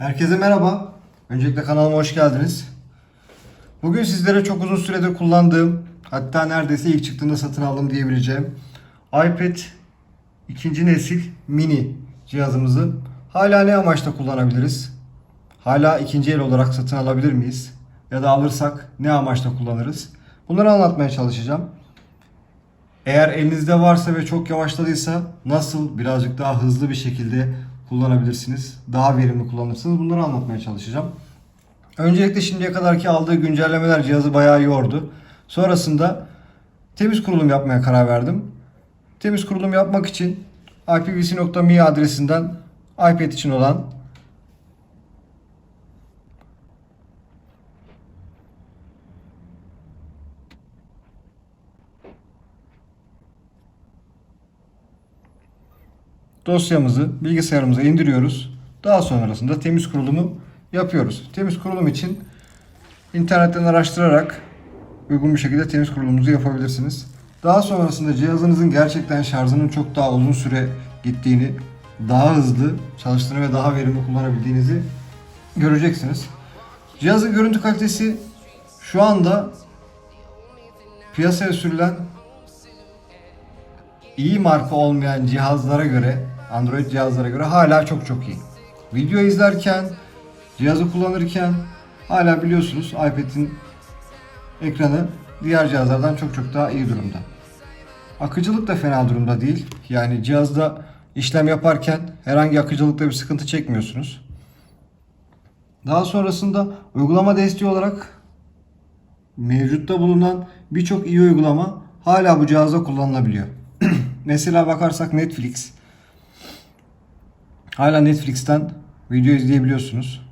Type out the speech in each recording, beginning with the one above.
Herkese merhaba. Öncelikle kanalıma hoş geldiniz. Bugün sizlere çok uzun süredir kullandığım, hatta neredeyse ilk çıktığında satın aldım diyebileceğim iPad ikinci nesil mini cihazımızı hala ne amaçla kullanabiliriz? Hala ikinci el olarak satın alabilir miyiz? Ya da alırsak ne amaçla kullanırız? Bunları anlatmaya çalışacağım. Eğer elinizde varsa ve çok yavaşladıysa nasıl birazcık daha hızlı bir şekilde kullanabilirsiniz? Daha verimli kullanırsınız. Bunları anlatmaya çalışacağım. Öncelikle şimdiye kadarki aldığı güncellemeler cihazı bayağı yordu. Sonrasında temiz kurulum yapmaya karar verdim. Temiz kurulum yapmak için ipvc.me adresinden iPad için olan dosyamızı bilgisayarımıza indiriyoruz. Daha sonrasında temiz kurulumu yapıyoruz. Temiz kurulum için internetten araştırarak uygun bir şekilde temiz kurulumunuzu yapabilirsiniz. Daha sonrasında cihazınızın gerçekten şarjının çok daha uzun süre gittiğini, daha hızlı çalıştığını ve daha verimli kullanabildiğinizi göreceksiniz. Cihazın görüntü kalitesi şu anda piyasaya sürülen iyi marka olmayan cihazlara göre, Android cihazlara göre hala çok çok iyi. Video izlerken, cihazı kullanırken hala biliyorsunuz iPad'in ekranı diğer cihazlardan çok çok daha iyi durumda. Akıcılık da fena durumda değil. Yani cihazda işlem yaparken herhangi akıcılıkta bir sıkıntı çekmiyorsunuz. Daha sonrasında uygulama desteği olarak mevcutta bulunan birçok iyi uygulama hala bu cihazda kullanılabiliyor. Mesela bakarsak Netflix. Hala Netflix'ten video izleyebiliyorsunuz.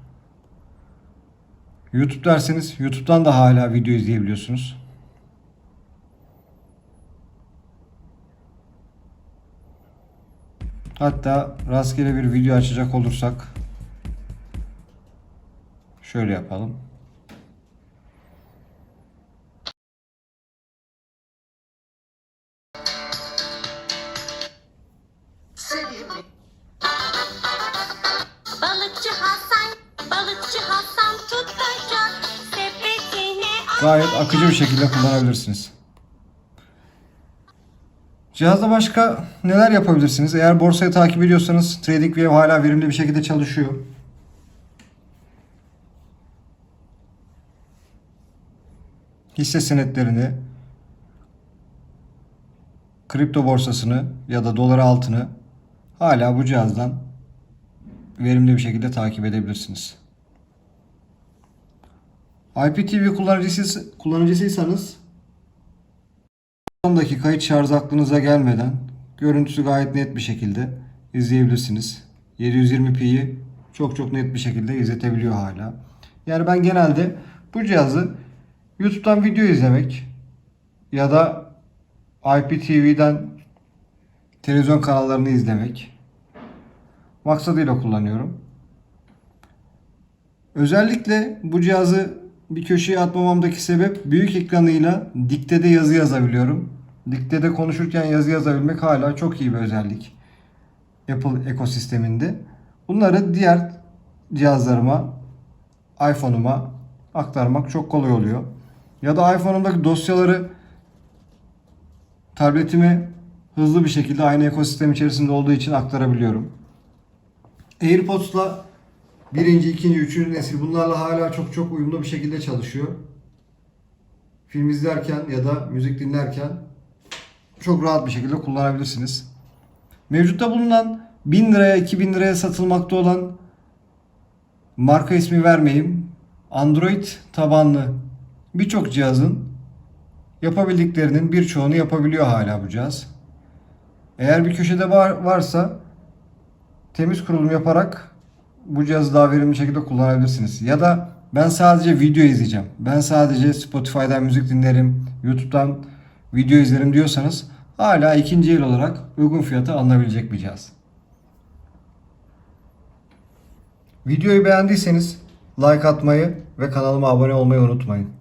YouTube derseniz YouTube'dan da hala video izleyebiliyorsunuz. Hatta rastgele bir video açacak olursak şöyle yapalım. Balıkçı Hasan, balıkçı Hasan tutacak sepetine Gayet akıcı bir şekilde kullanabilirsiniz. Cihazda başka neler yapabilirsiniz? Eğer borsayı takip ediyorsanız TradingView hala verimli bir şekilde çalışıyor. Hisse senetlerini, kripto borsasını ya da dolar altını hala bu cihazdan verimli bir şekilde takip edebilirsiniz. IPTV kullanıcısı, kullanıcısıysanız 10 dakika hiç şarj aklınıza gelmeden görüntüsü gayet net bir şekilde izleyebilirsiniz. 720p'yi çok çok net bir şekilde izletebiliyor hala. Yani ben genelde bu cihazı YouTube'dan video izlemek ya da IPTV'den televizyon kanallarını izlemek maksadıyla kullanıyorum. Özellikle bu cihazı bir köşeye atmamamdaki sebep büyük ekranıyla diktede yazı yazabiliyorum. Diktede konuşurken yazı yazabilmek hala çok iyi bir özellik. Apple ekosisteminde. Bunları diğer cihazlarıma, iPhone'uma aktarmak çok kolay oluyor. Ya da iPhone'umdaki dosyaları tabletime hızlı bir şekilde aynı ekosistem içerisinde olduğu için aktarabiliyorum. AirPods'la birinci, ikinci, üçüncü nesil bunlarla hala çok çok uyumlu bir şekilde çalışıyor. Film izlerken ya da müzik dinlerken çok rahat bir şekilde kullanabilirsiniz. Mevcutta bulunan 1000 liraya 2000 liraya satılmakta olan marka ismi vermeyeyim. Android tabanlı birçok cihazın yapabildiklerinin birçoğunu yapabiliyor hala bu cihaz. Eğer bir köşede var, varsa temiz kurulum yaparak bu cihazı daha verimli şekilde kullanabilirsiniz. Ya da ben sadece video izleyeceğim. Ben sadece Spotify'dan müzik dinlerim, YouTube'dan video izlerim diyorsanız hala ikinci el olarak uygun fiyata alınabilecek bir cihaz. Videoyu beğendiyseniz like atmayı ve kanalıma abone olmayı unutmayın.